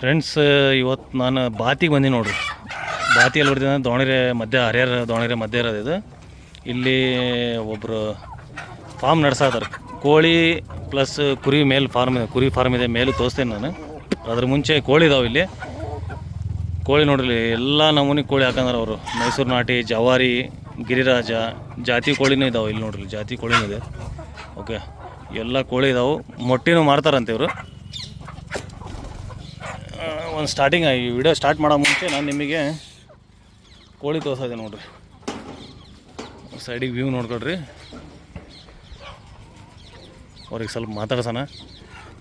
Friends ಇವತ್ತು ನಾನು ಬಾತಿಗೆ ಬಂದೀನಿ ನೋಡ್ರಿ. ಬಾತಿಯಲ್ಲಿ ಬರ್ತೀನಿ ದಾವಣಗೆರೆ ಮಧ್ಯ, ಹರಿಹರ ದಾವಣಗೆರೆ ಮಧ್ಯ ಇರೋದು ಇದು. ಇಲ್ಲಿ ಒಬ್ಬರು ಫಾರ್ಮ್ ನಡೆಸಾತಾರೆ ಕೋಳಿ ಪ್ಲಸ್ ಕುರಿ ಮೇಲ್ ಫಾರ್ಮ್ ಇದೆ, ಕುರಿ ಫಾರ್ಮ್ ಇದೆ, ಮೇಲೆ ತೋರಿಸ್ತೇನೆ ನಾನು. ಅದ್ರ ಮುಂಚೆ ಕೋಳಿ ಇದಾವೆ ಇಲ್ಲಿ. ಕೋಳಿ ನೋಡ್ರಿ, ಎಲ್ಲ ನಮೂನಿ ಕೋಳಿ ಹಾಕಂದ್ರೆ ಅವರು. ಮೈಸೂರು ನಾಟಿ, ಜವಾರಿ, ಗಿರಿರಾಜ, ಜಾತಿ ಕೋಳಿನೂ ಇದಾವೆ ಇಲ್ಲಿ ನೋಡ್ರಿ, ಜಾತಿ ಕೋಳಿನೂ ಇದೆ. ಓಕೆ ಎಲ್ಲ ಕೋಳಿ ಇದಾವೆ. ಮೊಟ್ಟೆನೂ ಮಾರ್ತಾರಂತೆ ಇವರು. ಒಂದು ಸ್ಟಾರ್ಟಿಂಗ್ ಈ ವಿಡಿಯೋ ಸ್ಟಾರ್ಟ್ ಮಾಡೋ ಮುಂಚೆ ನಾನು ನಿಮಗೆ ಕೋಳಿ ತೋರಿಸೋದೆ ನೋಡ್ರಿ. ಸೈಡಿಗೆ ವ್ಯೂ ನೋಡ್ಕೊಳ್ರಿ. ಅವ್ರಿಗೆ ಸ್ವಲ್ಪ ಮಾತಾಡ್ಸೋಣ.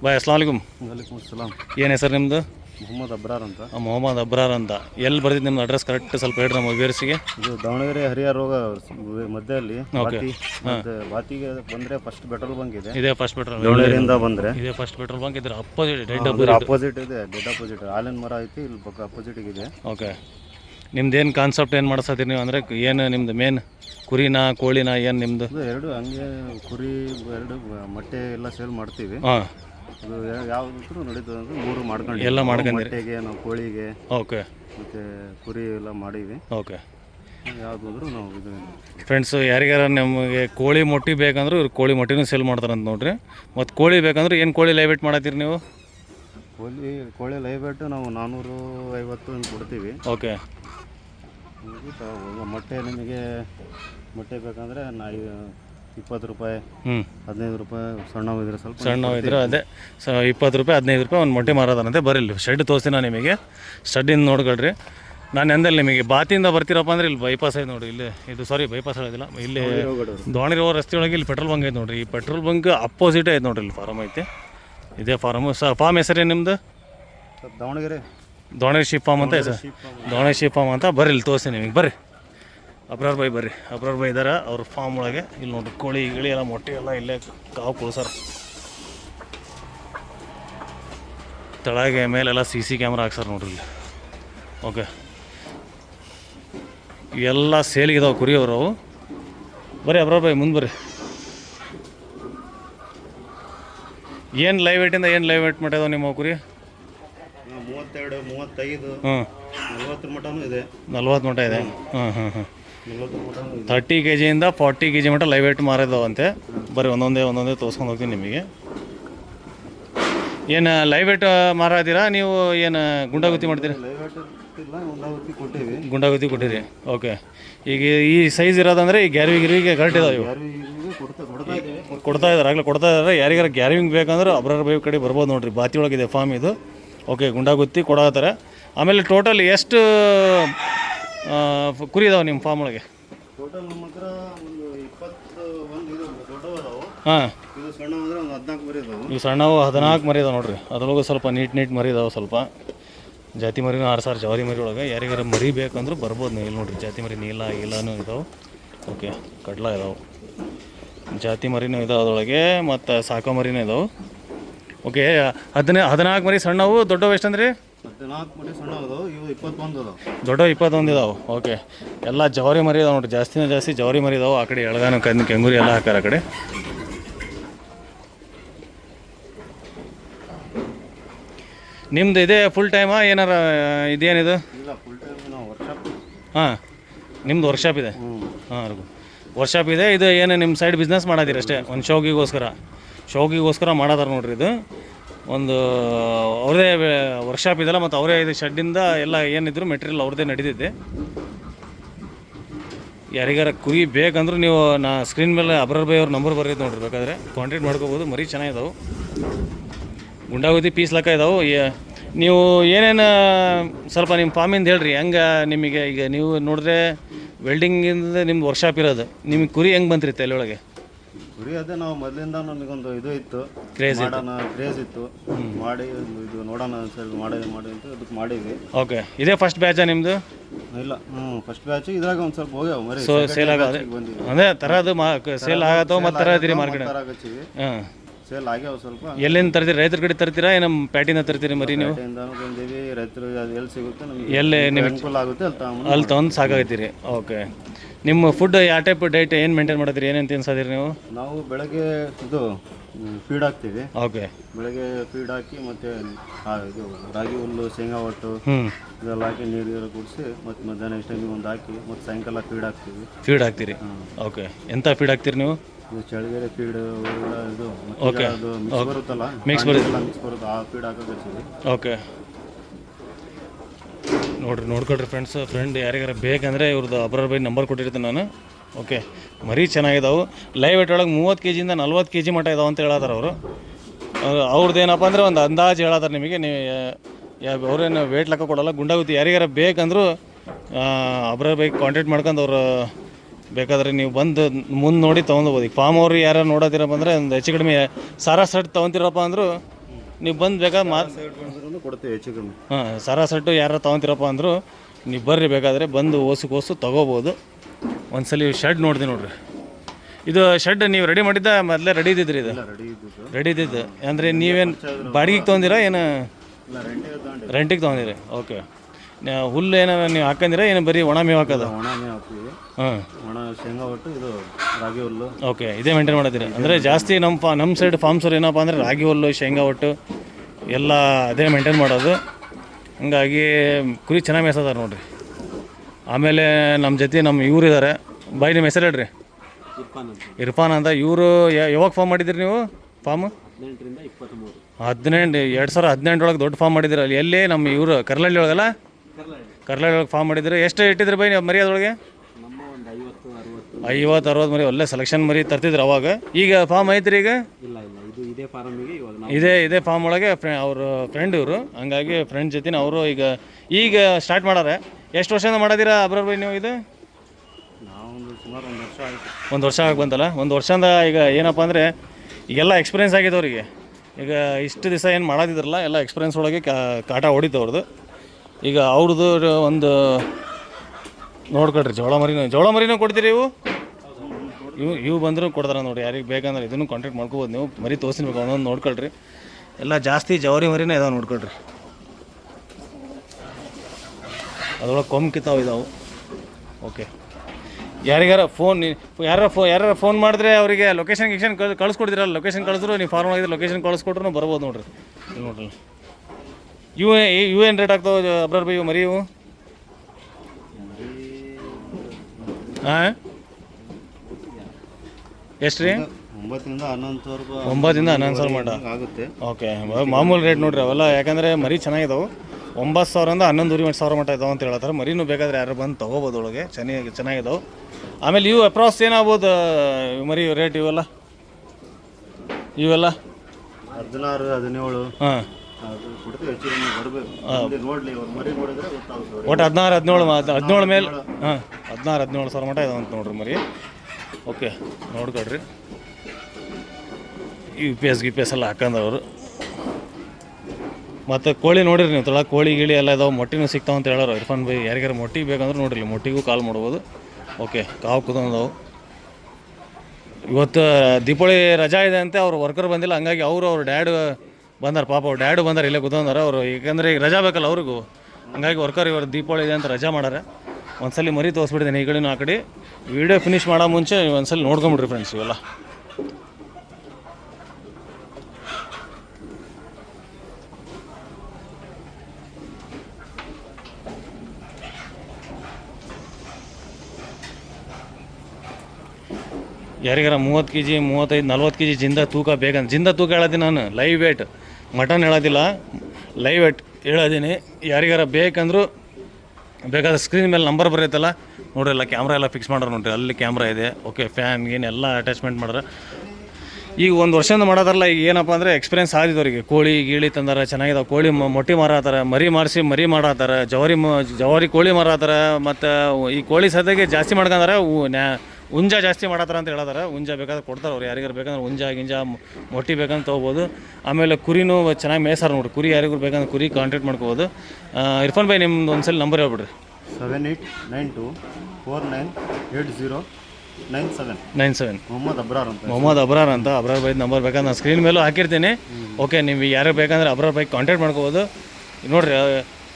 ಬಾಯ್ ಅಸ್ಲಾಂ ವಲೈಕುಮ್ ವಲೈಕುಮ್ ಅಸ್ಸಲಾಂ ಏನು ಹೆಸರು ನಿಮ್ಮದು ಮೊಹಮ್ಮದ್ ಅಬ್ರಾರ್ ಅಂತ. ಮೊಹಮ್ಮದ್ ಅಬ್ರಾರ್ ಅಂತ. ಎಲ್ಲಿ ಬರ್ದಿದ್ದು ನಿಮ್ಮ ಅಡ್ರೆಸ್ ಕರೆಕ್ಟ್ ಸ್ವಲ್ಪ ಹೇಳ್ರಿ ನಮ್ಮ ವಿವರಿಸಿಗೆ? ಇದು ದಾವಣಗೆರೆ ಹರಿಯ ರೋಗ ಮಧ್ಯದಲ್ಲಿ ವಾತಿ ಮತ್ತೆ ಬಾತಿಗೆ ಬಂದ್ರೆ ಫಸ್ಟ್ ಪೆಟ್ರೋಲ್ ಬಂಕ್ ಇದೆ. ಇದೇ ಫಸ್ಟ್ ಪೆಟ್ರೋಲ್ ದಾವಣಗೆರೆಯಿಂದ ಬಂದ್ರೆ. ಇದೇ ಫಸ್ಟ್ ಪೆಟ್ರೋಲ್ ಬಂಕ್ ಇದ್ರ ಅಪೋಸಿಟ್ ಡೆಡ್ ಅಪೋಸಿಟ್ ಇದೆ ಡೆಡ್ ಅಪೋಸಿಟ್ ಆಲಿನ್ ಮರ ಐತಿ ಇಲ್ಲಿ ಪಕ್ಕ ಅಪೋಸಿಟ್ ಇದೆ. ಓಕೆ ನಿಮ್ದು ಏನು ಕಾನ್ಸೆಪ್ಟ್ ಏನು ಮಾಡಿಸ್ತೀರಿ ನೀವು? ಅಂದರೆ ಏನು ನಿಮ್ದು ಮೇನ್ ಕುರಿನಾ ಕೋಳಿನ ಏನು ನಿಮ್ಮದು ಎರಡು ಹಂಗೆ ಕುರಿ ಎರಡು ಮೊಟ್ಟೆ ಎಲ್ಲ ಸೇಲ್ ಮಾಡ್ತೀವಿ. ಹಾಂ. ಅದು ಯಾವ್ದು ನಡೀತದೆ ಅಂದ್ರೆ ಮೂರು ಮಾಡ್ಕೊಂಡು ಎಲ್ಲ ಮಾಡ್ಕೊಂಡು ಮಾಡ್ಕೊಂಡಿರಿ. ಮೊಟ್ಟೆಗೆ ನಾವು ಕೋಳಿಗೆ ಓಕೆ. ಮತ್ತೆ ಕುರಿ ಎಲ್ಲ ಮಾಡಿವಿ ಓಕೆ. ಯಾವ್ದು ಅಂದ್ರೂ ನಾವು ಇದು ಫ್ರೆಂಡ್ಸು ಯಾರಿಗಾರ ನಮಗೆ ಕೋಳಿ ಮೊಟ್ಟಿ ಬೇಕಂದ್ರೆ ಇವ್ರು ಕೋಳಿ ಮೊಟ್ಟೆನೂ ಸೇಲ್ ಮಾಡ್ತಾರಂತ ನೋಡ್ರಿ. ಮತ್ತು ಕೋಳಿ ಬೇಕಂದ್ರೆ ಏನು ಕೋಳಿ ಲೈಬೇಟ್ ವೇಟ್ ಮಾಡತ್ತೀರಿ ನೀವು? ಕೋಳಿ ಕೋಳಿ ಲೈವೇಟ್ ನಾವು ನಾನ್ನೂರು ಐವತ್ತು ಹಿಂಗೆ ಕೊಡ್ತೀವಿ. ಓಕೆ. ಮೊಟ್ಟೆ ನಿಮಗೆ ಮೊಟ್ಟೆ ಬೇಕಂದರೆ ನಾ ಇಪ್ಪತ್ತು ರೂಪಾಯಿ ಹ್ಞೂ ಹದಿನೈದು ರೂಪಾಯಿ ಸಣ್ಣ ಇದ್ರೆ ಸ್ವಲ್ಪ ಸಣ್ಣ ಇದ್ರೆ ಅದೇ. ಸೊ ಇಪ್ಪತ್ತು ರೂಪಾಯಿ ಹದಿನೈದು ರೂಪಾಯಿ ಒಂದು ಮೊಟ್ಟೆ ಮಾರೋದನಂತೆ ಬರಲಿ ಶೆಡ್ ತೋರಿಸ್ತೀನಿ ನಾನು ನಿಮಗೆ ಶೆಡ್ಡಿಂದ ನೋಡ್ಕೊಳ್ರಿ. ನಾನು ಎಂದಲ್ಲಿ ನಿಮಗೆ ಬಾತಿಯಿಂದ ಬರ್ತೀರಪ್ಪ ಅಂದ್ರೆ ಇಲ್ಲಿ ಬೈಪಾಸ್ ಐತೆ ನೋಡಿ ಇಲ್ಲಿ ಇದು ಸಾರಿ ಬೈಪಾಸ್ ಹೇಳೋದಿಲ್ಲ ಇಲ್ಲಿ ದಾವಣಗೆರೆ ಹೋಗೋ ರಸ್ತೆ ಒಳಗೆ ಇಲ್ಲಿ ಪೆಟ್ರೋಲ್ ಬಂಕ್ ಐತೆ ನೋಡಿರಿ. ಈ ಪೆಟ್ರೋಲ್ ಬಂಕ್ ಅಪೋಸಿಟ್ ಐತೆ ನೋಡಿರಿ ಇಲ್ಲಿ ಫಾರಮ್ ಐತೆ. ಇದೇ ಫಾರಮ್ ಸರ್ ಫಾರ್ಮ್ ಹೆಸರೇನು ನಿಮ್ಮದು ದಾವಣಗೆರೆ. ದಾವಣಗೆರೆ ಶಿಪ್ ಫಾರ್ಮ್ ಅಂತ ಸರ್ ದಾವಣಗೆರೆ ಶಿಪ್ ಫಾರ್ಮ್ ಅಂತ. ಬರ್ರಿ ಇಲ್ಲಿ ತೋರಿಸ್ತೀನಿ ನಿಮಗೆ. ಬರ್ರಿ. ಅಬ್ರಾರ್ ಬೈ ಬರ್ರಿ. ಅಬ್ರಾರ್ ಬೈ ಇದ್ದಾರೆ ಅವ್ರ ಫಾರ್ಮ್ ಒಳಗೆ. ಇಲ್ಲಿ ನೋಡ್ರಿ ಕೋಳಿ ಗಿಳಿ ಎಲ್ಲ ಮೊಟ್ಟೆ ಎಲ್ಲ ಇಲ್ಲೇ ಕಾವು ಕುಳ್ಸಾರ ತೆಳಗೆ ಮೇಲೆಲ್ಲ ಸಿ ಸಿ ಕ್ಯಾಮ್ರಾ ಹಾಕ್ಸಾರ ನೋಡ್ರಿ ಇಲ್ಲಿ. ಓಕೆ. ಇವೆಲ್ಲ ಸೇಲಿಗಿದಾವೆ ಕುರಿ ಅವರು ಅವು. ಬರ್ರಿ ಅಬ್ರಾರ್ ಬೈ ಮುಂದೆ ಬರ್ರಿ. ಏನು ಲೈವ್ ವೇಟಿಂದ ಏನು ಲೈವ್ ವೇಟ್ ಮಾಡ್ಯಾವ ನಿಮ್ಮ ಕುರಿ? ಮೂವತ್ತೆರಡು ಮೂವತ್ತೈದು ಹ್ಞೂ ನಲ್ವತ್ತು ಮಟನೂ ಇದೆ. ನಲ್ವತ್ತು ಮಟ ಇದೆ. ಹಾಂ ಹಾಂ ಹಾಂ ತರ್ಟಿ ಕೆ ಜಿಯಿಂದ ಫಾರ್ಟಿ ಕೆ ಜಿ ಮಟ್ಟ ಲೈವ್ ವೇಟ್ ಮಾರಿದವಂತೆ. ಬರೀ ಒಂದೊಂದೇ ಒಂದೊಂದೇ ತೋರ್ಸ್ಕೊಂಡು ಹೋಗ್ತೀನಿ ನಿಮಗೆ. ಏನು ಲೈವ್ ವೇಟ್ ಮಾರಾದಿರಾ? ನೀವು ಏನು ಗುಂಡಾಗುತ್ತಿ ಮಾಡ್ತೀರಿ? ಗುಂಡಾಗುತ್ತಿ ಕೊಟ್ಟಿರಿ. ಓಕೆ. ಈಗ ಈ ಸೈಜ್ ಇರೋದಂದ್ರೆ ಈ ಗ್ಯಾರ್ವಿ ಗಿರ್ವಿಗೆ ಕರೆಕ್ಟ್ ಇದಾವೆ ಇವು. ಕೊಡ್ತಾ ಇದಾರೆ ಇದ್ದಾರೆ ಆಗಲೇ ಕೊಡ್ತಾ ಇದ್ದಾರೆ ಯಾರಿಗಾರ ಗ್ಯಾರ್ವಿಂಗ್ ಬೇಕಂದ್ರೆ ಅಬ್ರರ್ ಬೈ ಕಡೆ ಬರ್ಬೋದು ನೋಡ್ರಿ. ಬಾತಿ ಒಳಗಿದೆ ಫಾರ್ಮ್ ಇದು. ಓಕೆ ಗುಂಡಾಗುತ್ತಿ ಕೊಡತ್ತಾರೆ ಆಮೇಲೆ ಟೋಟಲ್ ಎಷ್ಟು ಕುರಿ ಇದಾವೆ ನಿಮ್ಮ ಫಾರ್ಮ್ ಒಳಗೆ? ಟೋಟಲ್ ನಮ್ಮ ಹತ್ರ ಒಂದು ಇಪ್ಪತ್ತು ಒಂದು ಇದು ದೊಡ್ಡವದಾವು. ಹಾಂ. ಇದು ಸಣ್ಣ ಅಂದರೆ ಒಂದು ಹದಿನಾಲ್ಕು ಮರಿ ಇದಾವು ಇವು ಸಣ್ಣವು ಹದಿನಾಲ್ಕು ಮರಿ ಇದಾವೆ ನೋಡ್ರಿ. ಅದ್ರೊಳಗೆ ಸ್ವಲ್ಪ ನೀಟ್ ನೀಟ್ ಮರಿ ಇದಾವೆ ಸ್ವಲ್ಪ. ಜಾತಿ ಮರಿನೂ ಆರು ಸಾವಿರ ಜವಾರಿ ಮರಿ ಒಳಗೆ. ಯಾರಿಗಾರ ಮರಿ ಬೇಕಂದ್ರೆ ಬರ್ಬೋದು ನೀವು ಇಲ್ಲಿ ನೋಡ್ರಿ. ಜಾತಿ ಮರಿ ನೀಲ ಇಲ್ಲನೂ ಇದಾವೆ. ಓಕೆ ಕಡ್ಲ ಇದಾವೆ. ಜಾತಿ ಮರಿನೂ ಇದಾವೆ ಅದರೊಳಗೆ ಮತ್ತು ಸಾಕೋ ಮರಿನೂ ಇದಾವೆ. ಓಕೆ ಹದಿನ ಹದಿನಾಲ್ಕು ಮರಿ ಸಣ್ಣವು ದೊಡ್ಡವು ಎಷ್ಟಂದ್ರಿ? ಹದಿನಾಲ್ಕು ಮರಿ ಸಣ್ಣ ಅದಾವು ಇವು ಇಪ್ಪತ್ತೊಂದು ಅದಾವು. ದೊಡ್ಡವು ಇಪ್ಪತ್ತೊಂದು ಇದಾವೆ. ಓಕೆ. ಎಲ್ಲ ಜವಾರಿ ಮರಿ ಇದಾವೆ ನೋಡಿ ಜಾಸ್ತಿನೇ ಜಾಸ್ತಿ ಜವಾರಿ ಮರಿ ಇದಾವೆ. ಆ ಕಡೆ ಎಳಗಾನು ಕಂದು ಕೆಂಗೂರಿ ಎಲ್ಲ ಹಾಕಾರ ಆ ಕಡೆ. ನಿಮ್ದು ಇದೇ ಫುಲ್ ಟೈಮಾ ಏನಾರ ಇದೇನಿದು? ಇಲ್ಲ ಫುಲ್ ಟೈಮ್ ನಾವು ವರ್ಕ್ಶಾಪ್ ಹಾಂ. ನಿಮ್ದು ವರ್ಕ್ಶಾಪ್ ಇದೆ? ಹಾಂ ವರ್ಕ್ಶಾಪ್ ಇದೆ. ಇದು ಏನು ನಿಮ್ಮ ಸೈಡ್ ಬಿಸ್ನೆಸ್ ಮಾಡತ್ತೀರಿ ಅಷ್ಟೇ? ಒಂದು ಶೋಗಿಗೋಸ್ಕರ ಶೋಗಿಗೋಸ್ಕರ ಮಾಡದಾರ ನೋಡ್ರಿ ಇದು. ಒಂದು, ಅವ್ರದೇ ವರ್ಕ್ಶಾಪ್ ಇದೆಲ್ಲ ಮತ್ತು ಅವರೇ ಇದು ಶೆಡ್ಡಿಂದ ಎಲ್ಲ ಏನಿದ್ರು ಮೆಟೀರಿಯಲ್ ಅವ್ರದೇ ನಡೀತಿದೆ ಯಾರಿಗಾರ ಕುರಿ ಬೇಕಂದ್ರೂ ನೀವು ನಾ ಸ್ಕ್ರೀನ್ ಮೇಲೆ ಅಬ್ರರ್ ಬೈ ಅವ್ರ ನಂಬರ್ ಬರೀದು ನೋಡ್ರಿ, ಬೇಕಾದ್ರೆ ಕಾಂಟ್ಯಾಕ್ಟ್ ಮಾಡ್ಕೋಬೋದು, ಮರಿ ಚೆನ್ನಾಗಿದಾವೆ. ಗುಂಡಾಗುದಿ ಪೀಸ್ ಲೆಕ್ಕ ಇದಾವೆ. ನೀವು ಏನೇನು, ಸ್ವಲ್ಪ ನಿಮ್ಮ ಫಾರ್ಮಿಂದ ಹೇಳ್ರಿ, ಹೆಂಗೆ ನಿಮಗೆ, ಈಗ ನೀವು ನೋಡಿದ್ರೆ ವೆಲ್ಡಿಂಗಿಂದ ನಿಮ್ದು ವರ್ಕ್ಶಾಪ್ ಇರೋದು. ನಿಮಗೆ ಕುರಿ ಹೆಂಗೆ ಬಂತ್ರಿ ತಲೆಯೊಳಗೆ? ಗುರಿ ಅದೇ ನಾವು ಮೊದಲಿಂದ ನನಗೊಂದು ಇದು ಇತ್ತು. ಕ್ರೇಜ್ ಮಾಡೋಣ ಕ್ರೇಜ್ ಇತ್ತು. ಮಾಡಿ ಇದು ನೋಡೋಣ ಸರಿ ಮಾಡಿ ಮಾಡಿ ಅಂತ ಅದಕ್ಕೆ ಮಾಡಿದ್ವಿ. ಓಕೆ ಇದೇ ಫಸ್ಟ್ ಬ್ಯಾಚಾ ನಿಮ್ಮದು ಇಲ್ಲ ಹ್ಞೂ ಫಸ್ಟ್ ಬ್ಯಾಚ್ ಇದ್ರಾಗ ಒಂದು ಸ್ವಲ್ಪ ಹೋಗ್ಯಾವ ಮರಿ. ಸೊ ಸೇಲ್ ಆಗೋದು ಅದೇ ತರದು ಮಾ ಸೇಲ್ ಆಗತ್ತೋ ಮತ್ತೆ ತರತ್ತೀರಿ ಮಾರ್ಕೆಟ್ ಹಚ್ಚಿವಿ ಹಾಂ. ಸೇಲ್ ಆಗ್ಯಾವ ಸ್ವಲ್ಪ. ಎಲ್ಲಿಂದ ತರ್ತೀರಿ? ರೈತರ ಕಡೆ ತರ್ತೀರಾ? ಏನು ಪ್ಯಾಟಿನ ತರ್ತೀರಿ ಮರಿ ನೀವು? ಬಂದೀವಿ. ರೈತರು ಅದು ಎಲ್ಲಿ ಸಿಗುತ್ತೆ ನಮಗೆ ಎಲ್ಲಿ ನಿಮಗೆ ಅನುಕೂಲ ಆಗುತ್ತೆ ಅಲ್ಲಿ ತಗೊಂಡು ಅಲ್ಲಿ ತಂದು ಸಾಕಾಗತ್ತೀರಿ. ಓಕೆ ನಿಮ್ಮ ಫುಡ್ ಯಾವ ಟೈಪ್ ಡೈಟ್ ಏನು ಮೇಂಟೈನ್ ಮಾಡಿದ್ರಿ ಏನೇನು ತಿನ್ಸಿದ್ರಿ ನೀವು? ನಾವು ಬೆಳಗ್ಗೆ ಇದು ಫೀಡ್ ಹಾಕ್ತೀವಿ. ಓಕೆ ಬೆಳಗ್ಗೆ ಫೀಡ್ ಹಾಕಿ ಮತ್ತೆ ಇದು ರಾಗಿ ಹುಲ್ಲು ಶೇಂಗಾ ಒಟ್ಟು ಇದೆಲ್ಲ ಹಾಕಿ ನೀರು ಗೀರು ಕುಡಿಸಿ ಮತ್ತೆ ಮಧ್ಯಾಹ್ನ ಇಷ್ಟಂಗೆ ಒಂದು ಹಾಕಿ ಮತ್ತೆ ಸಾಯಂಕಾಲ ಫೀಡ್ ಹಾಕ್ತೀವಿ. ಫೀಡ್ ಹಾಕ್ತೀರಿ? ಓಕೆ ಎಂಥ ಫೀಡ್ ಹಾಕ್ತೀರಿ ನೀವು? ಇದು ಚಳಿಗೆರೆ ಫೀಡ್ ಇದು ಓಕೆ ಅದು ಮಿಕ್ಸ್ ಬರುತ್ತಲ್ಲ? ಮಿಕ್ಸ್ ಬರುತ್ತೆ. ಮಿಕ್ಸ್ ಬರುತ್ತೆ. ಆ ಫೀಡ್ ಹಾಕೋಕೆ ಓಕೆ ನೋಡ್ರಿ, ನೋಡ್ಕೊಳ್ರಿ ಫ್ರೆಂಡ್ಸ್ ಫ್ರೆಂಡ್ ಯಾರಿಗಾರ ಬೇಕಂದರೆ ಇವ್ರದ್ದು ಅಬ್ರರ್ ಬೈ ನಂಬರ್ ಕೊಟ್ಟಿರ್ತೀನಿ ನಾನು. ಓಕೆ ಮರಿ ಚೆನ್ನಾಗಿದ್ದಾವೆ ಲೈವ್ ವೇಟ್ ಒಳಗೆ ಮೂವತ್ತು ಕೆ ಜಿಯಿಂದ ನಲ್ವತ್ತು ಕೆ ಜಿ ಮಟ್ಟ ಇದಾವೆ ಅಂತ ಹೇಳತ್ತಾರ ಅವರು. ಅವ್ರದ್ದು ಏನಪ್ಪ ಅಂದ್ರೆ ಒಂದು ಅಂದಾಜು ಹೇಳತ್ತಾರ ನಿಮಗೆ. ನೀವು ಅವ್ರೇನು ವೇಟ್ ಲೆಕ್ಕ ಕೊಡೋಲ್ಲ, ಗುಂಡಾಗುತ್ತಿ. ಯಾರಿಗಾರ ಬೇಕಂದ್ರು ಅಬ್ರರ್ ಬೈ ಕಾಂಟ್ಯಾಕ್ಟ್ ಮಾಡ್ಕೊಂಡು ಅವ್ರು, ಬೇಕಾದ್ರೆ ನೀವು ಬಂದು ಮುಂದೆ ನೋಡಿ ತೊಗೊಂಡೋಗ್ಬೋದು ಈಗ ಫಾರ್ಮ್ ಅವ್ರು ಯಾರು ನೋಡೋದಿರಪ್ಪ ಅಂದರೆ ಒಂದು ಹೆಚ್ಚು ಕಡಿಮೆ ಸಾರಾ ಸೆಟ್ ತೊಗೊಂತಿರಪ್ಪ ಅಂದರು ನೀವು ಬಂದು ಬೇಕಾದ್ರೆ ಮಾತು ಕೊಡ್ತೀವಿ ಹೆಚ್ಚು ಕಮ್ಮಿ. ಹಾಂ ಸಾರಾ ಸೆಟ್ಟು ಯಾರು ತೊಗೊಂತೀರಪ್ಪ ಅಂದರು ನೀವು ಬರ್ರಿ ಬೇಕಾದರೆ ಬಂದು ಓಸಕ್ಕೆ ಓಸು ತೊಗೋಬೋದು. ಒಂದ್ಸಲಿ ಶೆಡ್ ನೋಡ್ದೆ ನೋಡ್ರಿ. ಇದು ಶೆಡ್ ನೀವು ರೆಡಿ ಮಾಡಿದ್ದ ಮೊದಲೇ ರೆಡಿ ಇದ್ದಿದ್ರಿ ಇದು? ರೆಡಿ ಇದ್ದಿದ್ದು. ರೆಡಿ ಇದ್ದಿದ್ದು. ಅಂದರೆ ನೀವೇನು ಬಾಡಿಗೆಗೆ ತೊಗೊಂದಿರಾ ಏನು? ರೆಂಟಿಗೆ ತೊಗೊಂದಿರಿ ಓಕೆ ಹುಲ್ಲು ಏನಾರ ನೀವು ಹಾಕಂದಿರ? ಏನು ಬರೀ ಒಣ ಮೇವು ಹಾಕೋದು? ಒಣ ಮೇ ಹಾಕ್ತೀವಿ. ಹಾಂ. ಒಣ ಶೇಂಗಾ ಒಟ್ಟು ಇದು ರಾಗಿ ಹುಲ್ಲು. ಓಕೆ ಇದೇ ಮೇಂಟೈನ್ ಮಾಡಿದ್ದೀರಿ ಅಂದರೆ ಜಾಸ್ತಿ ನಮ್ಮ ಫಾ ನಮ್ಮ ಸೈಡ್ ಫಾರ್ಮ್ಸವ್ರು ಏನಪ್ಪ ಅಂದರೆ ರಾಗಿ ಹುಲ್ಲು ಶೇಂಗಾ ಒಟ್ಟು ಎಲ್ಲ ಅದೇ ಮೇಂಟೈನ್ ಮಾಡೋದು. ಹಂಗಾಗಿ ಕುರಿ ಚೆನ್ನಾಗಿ ಮೇಯ್ಸದಾರೆ ನೋಡಿರಿ. ಆಮೇಲೆ ನಮ್ಮ ಜೊತೆ ನಮ್ಮ ಇವ್ರು ಇದ್ದಾರೆ ಬಾಯ್ ನಿಮ್ಮ ಹೆಸರು ಹೇಳ್ರಿ? ಇರ್ಫಾನ್ ಅಂತ. ಇವರು ಯಾವಾಗ ಫಾರ್ಮ್ ಮಾಡಿದ್ರಿ ನೀವು ಫಾರ್ಮ್ ಹದಿನೆಂಟು ಎರಡು ಸಾವಿರ ಹದಿನೆಂಟರೊಳಗೆ ದೊಡ್ಡ ಫಾರ್ಮ್ ಮಾಡಿದಿರಿ ಅಲ್ಲಿ ಎಲ್ಲಿ? ನಮ್ಮ ಇವರು ಕರ್ಲಳ್ಳಿ ಒಳಗಲ್ಲ? ಕರ್ಲಳ್ಳಿ ಒಳಗೆ ಫಾರ್ಮ್ ಮಾಡಿದ್ರೆ ಎಷ್ಟು ಇಟ್ಟಿದ್ರಿ ಬೈ ನೀವು ಮರಿ ಅದ್ರೊಳಗೆ ನಮ್ಮ ಒಂದು ಐವತ್ತು ಅರುವತ್ತು ಮರಿ ಒಳ್ಳೆ ಸೆಲೆಕ್ಷನ್ ಮರಿ ತರ್ತಿದ್ರು ಅವಾಗ. ಈಗ ಫಾರ್ಮ್ ಐತ್ರಿ ಈಗ? ಇದು ಇದೇ ಫಾರ್ಮ್ ಒಳಗೆ ಅವ್ರ ಫ್ರೆಂಡ್ ಇವರು. ಹಂಗಾಗಿ ಫ್ರೆಂಡ್ ಜೊತೆ ಅವರು ಈಗ ಈಗ ಸ್ಟಾರ್ಟ್ ಮಾಡಾರೆ. ಎಷ್ಟು ವರ್ಷದಿಂದ ಮಾಡಿದಿರಾ ಅಬ್ರರ್ ಬೈ ನೀವು ಇದು? ಒಂದು ವರ್ಷ ಆಗಿ ಬಂತಲ್ಲ? ಒಂದು ವರ್ಷದಿಂದ ಈಗ ಏನಪ್ಪ ಅಂದರೆ ಈಗೆಲ್ಲ ಎಕ್ಸ್ಪೀರಿಯನ್ಸ್ ಆಗಿದೆ ಅವ್ರಿಗೆ ಈಗ ಇಷ್ಟು ದಿವಸ ಏನು ಮಾಡೋದಿದ್ರಲ್ಲ ಎಲ್ಲ ಎಕ್ಸ್ಪೀರಿಯನ್ಸ್ ಒಳಗೆ ಕಾಟ ಹೊಡಿತು ಅವ್ರದ್ದು ಈಗ ಅವ್ರದ್ದು ಒಂದು ನೋಡ್ಕೊಳ್ರಿ ಜೋಳ ಮರಿನೂ ಜೋಳ ಮರಿನೂ ಕೊಡ್ತೀರಿ ಇವು? ಇವು ಇವು ಬಂದರೂ ಕೊಡ್ತಾರೆ ನೋಡಿ ಯಾರಿಗೆ ಬೇಕಂದ್ರೆ ಇದನ್ನು ಕಾಂಟ್ಯಾಕ್ಟ್ ಮಾಡ್ಕೋಬೋದು ನೀವು, ಮರಿ ತೋರಿಸ್ಬೇಕು ಒಂದೊಂದು ನೋಡ್ಕೊಳ್ರಿ. ಎಲ್ಲ ಜಾಸ್ತಿ ಜವರಿ ಮರಿನೇ ಇದಾವೆ ನೋಡ್ಕೊಳ್ರಿ. ಅದೊಳಗೆ ಕೊಮ್ ಕಿತ್ತಾವು ಇದಾವೆ. ಓಕೆ. ಯಾರಿಗಾರ ಫೋನ್ ಯಾರ ಫೋ ಯಾರು ಫೋನ್ ಮಾಡಿದ್ರೆ ಅವರಿಗೆ ಲೊಕೇಶನ್ ಗಿಕ್ಷನ್ ಕಳ್ ಕಳಿಸ್ಕೊಡ್ತೀರಲ್ಲ ಲೊಕೇಶನ್ ಕಳಿಸಿದ್ರು ನೀವು ಫಾರ್ಮ್ ಆಗಿದ್ರೆ ಲೊಕೇಶನ್ ಕಳಿಸ್ಕೊಟ್ರು ಬರ್ಬೋದು ನೋಡಿರಿ. ನೋಡ್ರಿ. ಇವು ಇವು ಏನು ರೇಟ್ ಆಗ್ತಾವೆ ಅಬ್ರಾರ್ ಬೈ ಇವು ಮರಿ ಇವು? ಹಾಂ ಎಷ್ಟು ರೀ? ಒಂಬತ್ತರಿಂದ ಹನ್ನೊಂದು ಒಂಬತ್ತರಿಂದ ಹನ್ನೊಂದು ಸಾವಿರ ಮಟ ಆಗುತ್ತೆ. ಓಕೆ ಮಾಮೂಲಿ ರೇಟ್ ನೋಡ್ರಿ ಅವೆಲ್ಲ ಯಾಕಂದರೆ ಮರಿ ಚೆನ್ನಾಗಿದ್ದಾವೆ ಒಂಬತ್ತು ಸಾವಿರದಿಂದ ಹನ್ನೊಂದು ಸಾವಿರ ಮಟ್ಟ ಇದಾವೆ ಅಂತ ಹೇಳ್ತಾರೆ. ಮರಿನೂ ಬೇಕಾದ್ರೆ ಯಾರು ಬಂದು ತೊಗೋಬೋದು ಒಳಗೆ ಚೆನ್ನಾಗಿ ಚೆನ್ನಾಗಿದ್ದಾವೆ ಆಮೇಲೆ ಇವು ಅಪ್ರಾಕ್ಸ್ ಏನಾಗ್ಬೋದು ಮರಿ ರೇಟ್ ಇವೆಲ್ಲ? ಇವೆಲ್ಲ? ಹದಿನಾರು ಹದಿನೇಳು. ಹಾಂ. ಒಟ್ಟು ಹದಿನಾರು, ಹದಿನೇಳು ಹದಿನೇಳು ಮೇಲೆ ಹಾಂ, ಹದಿನಾರು, ಹದಿನೇಳು ಸಾವಿರ ಮಟ್ಟ ಇದಾವಂತ ನೋಡ್ರಿ ಮರಿ. ಓಕೆ, ನೋಡ್ಕೊಳ್ರಿ. ಯು ಪಿ ಎಸ್ ಗಿ ಪಿ ಎಸ್ ಎಲ್ಲ ಹಾಕಂದವರು. ಮತ್ತು ಕೋಳಿ ನೋಡಿರಿ ನೀವು ತೊಳ ಕೋಳಿ, ಗಿಳಿ ಎಲ್ಲ ಇದಾವೆ, ಮೊಟ್ಟಿನೂ ಸಿಗ್ತಾವೆ ಅಂತ ಹೇಳೋರು. ಇರ್ಫಾನ್ ಬೈ ಯಾರಿಗಾರ ಮೊಟ್ಟಿ ಬೇಕಂದ್ರೆ ನೋಡಿರಿ ಮೊಟ್ಟಿಗೂ ಕಾಲ್ ಮಾಡ್ಬೋದು. ಓಕೆ, ಕಾವು ಕುದೊಂದವು. ಇವತ್ತು ದೀಪಾವಳಿ ರಜಾ ಇದೆ ಅಂತೆ, ಅವ್ರು ವರ್ಕರ್ ಬಂದಿಲ್ಲ, ಹಂಗಾಗಿ ಅವರು, ಅವ್ರ ಡ್ಯಾಡ್ ಬಂದಾರ, ಪಾಪ ಅವ್ರ ಡ್ಯಾಡು ಬಂದಾರ, ಇಲ್ಲೇ ಕುತ್ಕೊಂಡಾರ. ಅವರು ಯಾಕಂದ್ರೆ ಈಗ ರಜಾ ಬೇಕಲ್ಲ ಅವ್ರಿಗೂ. ಹಂಗಾಗಿ ವರ್ಕರ್ ಇವರು ದೀಪಾವಳಿ ಇದೆ ಅಂತ ರಜಾ ಮಾಡಾರೆ. ಒಂದ್ಸಲಿ ಮರಿ ತೋರಿಸ್ಬಿಟ್ಟಿದ್ದೀನಿ ಈ ಕಡೆನೂ ಆ ಕಡೆ. ವಿಡಿಯೋ ಫಿನಿಶ್ ಮಾಡೋ ಮುಂಚೆ ಒಂದ್ಸಲಿ ನೋಡ್ಕೊಂಬಿಡ್ರಿ ಫ್ರೆಂಡ್ಸ್ ಇವೆಲ್ಲ. ಯಾರಿಗಾರ ಮೂವತ್ತು ಕೆ ಜಿ ಮೂವತ್ತೈದು, ನಲ್ವತ್ತು ಕೆ ಜಿ ಜಿಂದ ತೂಕ ಬೇಕಂತ ಜಿಂದ ತೂಕ ಹೇಳತ್ತೀನಿ ನಾನು ಲೈವ್ ವೇಟ್ ಮಟನ್ ಹೇಳೋದಿಲ್ಲ ಲೈವ್ ಅಟ್ ಹೇಳೋದೀನಿ. ಯಾರಿಗಾರ ಬೇಕಂದ್ರು ಬೇಕಾದ ಸ್ಕ್ರೀನ್ ಮೇಲೆ ನಂಬರ್ ಬರೈತಲ್ಲ, ನೋಡ್ರಿ ಎಲ್ಲ ಕ್ಯಾಮ್ರಾ ಎಲ್ಲ ಫಿಕ್ಸ್ ಮಾಡ್ರೆ ನೋಡ್ರಿ, ಅಲ್ಲಿ ಕ್ಯಾಮ್ರಾ ಇದೆ. ಓಕೆ ಫ್ಯಾನ್ ಗೀನ್ ಎಲ್ಲ ಅಟ್ಯಾಚ್ಮೆಂಟ್ ಮಾಡ್ರೆ. ಈಗ ಒಂದು ವರ್ಷದಿಂದ ಮಾಡೋದಾರಲ್ಲ ಈಗ ಏನಪ್ಪ ಅಂದರೆ ಎಕ್ಸ್ಪೀರಿಯನ್ಸ್ ಅವರಿಗೆ. ಕೋಳಿ, ಗೀಳಿ ತಂದಾರ, ಚೆನ್ನಾಗಿದಾವೆ. ಕೋಳಿ ಮೊಟ್ಟಿ ಮಾರಾತಾರ, ಮರಿ ಮಾರಿಸಿ ಮರಿ ಮಾಡಾತಾರ, ಜವಾರಿ ಮ, ಜವಾರಿ ಕೋಳಿ ಮಾರಾತಾರೆ, ಮತ್ತು ಈ ಕೋಳಿ ಸದ್ಯಕ್ಕೆ ಜಾಸ್ತಿ ಮಾಡ್ಕೊಂಡಾರ ಉ- ನ್ಯಾ ಹುಂಜ ಜಾಸ್ತಿ ಮಾಡತ್ತಾರ ಅಂತ ಹೇಳದಾರ. ಹುಂಜ ಬೇಕಾದ್ರೆ ಕೊಡ್ತಾರೆ ಅವ್ರು. ಯಾರಿಗಾರು ಬೇಕಂದ್ರೆ ಉಂಜ ಗಿಂಜ ಮೊಟ್ಟಿ ಬೇಕಂತ ತೊಗೋಬೋದು. ಆಮೇಲೆ ಕುರಿನೂ ಚೆನ್ನಾಗಿ ಮೇಯ್ಸಾರ ನೋಡಿ ಕುರಿ ಯಾರಿಗೂ ಬೇಕಂದ್ರೆ ಕುರಿ ಕಾಂಟ್ಯಾಕ್ಟ್ ಮಾಡ್ಕೋಬೋದು. ಇರ್ಫಾನ್ ಭಾಯ್ ನಿಮ್ದು ಒಂದ್ಸಲ number ಹೇಳ್ಬಿಡ್ರಿ. Seven eight nine two four nine eight zero nine seven nine seven Mohammed Abrar ಅಂತ. ಮೊಹಮ್ಮದ್ ಅಬ್ರಾರ್ ಅಂತ. ಅಬ್ರಾರ್ ಬೈ ನಂಬರ್ ಬೇಕಂದ್ರೆ ನಾನು ಸ್ಕ್ರೀನ್ ಮೇಲೂ ಹಾಕಿರ್ತೀನಿ. ಓಕೆ ನೀವು ಯಾರು ಬೇಕಂದ್ರೆ ಅಬ್ರಾರ್ ಬೈಕ್ ಕಾಂಟ್ಯಾಕ್ಟ್ ಮಾಡ್ಕೋಬೋದು. ನೋಡ್ರಿ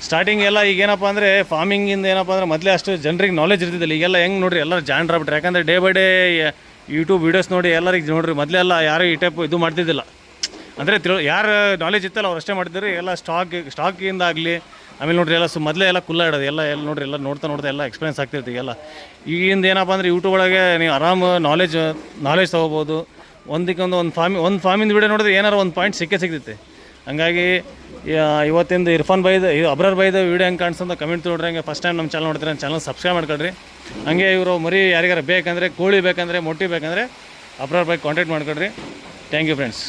ಸ್ಟಾರ್ಟಿಂಗ್ ಎಲ್ಲ ಈಗ ಏನಪ್ಪ ಅಂದರೆ ಫಾರ್ಮಿಂಗಿಂದ ಏನಪ್ಪ ಅಂದರೆ ಮೊದಲೇ ಅಷ್ಟು ಜನರಿಗೆ ನಾಲೆಜ್ ಇರ್ತಿದ್ದಿಲ್ಲ. ಈಗೆಲ್ಲ ಹೆಂಗೆ ನೋಡ್ರಿ ಎಲ್ಲರೂ ಜಾಯ್ನ್ ಆಗ್ಬಿಟ್ರೆ. ಯಾಕಂದರೆ day by day YouTube videos ನೋಡಿ ಎಲ್ಲರಿಗೆ ನೋಡ್ರಿ ಮೊದಲೆಲ್ಲ ಯಾರು ಈ ಟೈಪ್ ಇದು ಮಾಡ್ತಿದ್ದಿಲ್ಲ. ಅಂದರೆ ತಿಳ್ ಯಾರು ನಾಲೆಜ್ ಇತ್ತಲ್ಲ ಅವ್ರು ಅಷ್ಟೇ ಮಾಡ್ತಿದ್ರು. ಎಲ್ಲ ಸ್ಟಾಕ್ ಸ್ಟಾಕಿಂದ ಆಗಲಿ, ಆಮೇಲೆ ನೋಡ್ರಿ ಎಲ್ಲ ಸು ಮೊದಲೇ ಎಲ್ಲ ಕುಲ್ಲ ಇಡೋದು ಎಲ್ಲ ಎಲ್ಲ ನೋಡ್ರಿ, ಎಲ್ಲ ನೋಡ್ತಾ ನೋಡ್ತಾ ಎಲ್ಲ ಎಕ್ಸ್ಪೀರಿಯನ್ಸ್ ಆಗ್ತಿರ್ತೀವಿ ಎಲ್ಲ ಈಗಿಂದ ಏನಪ್ಪ ಅಂದರೆ ಯೂಟ್ಯೂಬ್ ಒಳಗೆ ನೀವು ಆರಾಮ್ ನಾಲೆಜ್ ನಾಲೆಜ್ ತೊಗೋಬೋದು. ಒಂದಕ್ಕೊಂದು ಒಂದು ಫಾರ್ಮಿ ಒಂದು ಫಾರ್ಮಿಂದ ವಿಡಿಯೋ ನೋಡಿದ್ರೆ ಏನಾರು ಒಂದು ಪಾಯಿಂಟ್ ಸಿಕ್ಕೇ ಸಿಗ್ತೈತೆ. ಹಂಗಾಗಿ ಇವತ್ತಿಂದ ಇರ್ಫಾನ್ ಬೈದ ಅಬ್ರರ್ ಬೈದ ವೀಡಿಯೋ ಹೆಂಗೆ ಕಾಣಿಸ್ತಂತ ಕಮೆಂಟ್ ನೋಡ್ರಿ ಹಂಗೆ ಫಸ್ಟ್ ಟೈಮ್ ನಮ್ಮ ಚಾನಲ್ ನೋಡ್ತೀರ ಚಾನಲ್ ಸಬ್ಸ್ಕ್ರೈಬ್ ಮಾಡ್ಕೊಳ್ರಿ. ಹಂಗೆ ಇವರು ಮರಿ ಯಾರಿಗಾರ ಬೇಕಂದರೆ, ಕೋಳಿ ಬೇಕಂದರೆ, ಮೊಟ್ಟಿ ಬೇಕಂದರೆ ಅಬ್ರರ್ ಬೈ ಕಾಂಟ್ಯಾಕ್ಟ್ ಮಾಡ್ಕೊಳ್ರಿ ಥ್ಯಾಂಕ್ ಯು ಫ್ರೆಂಡ್ಸ್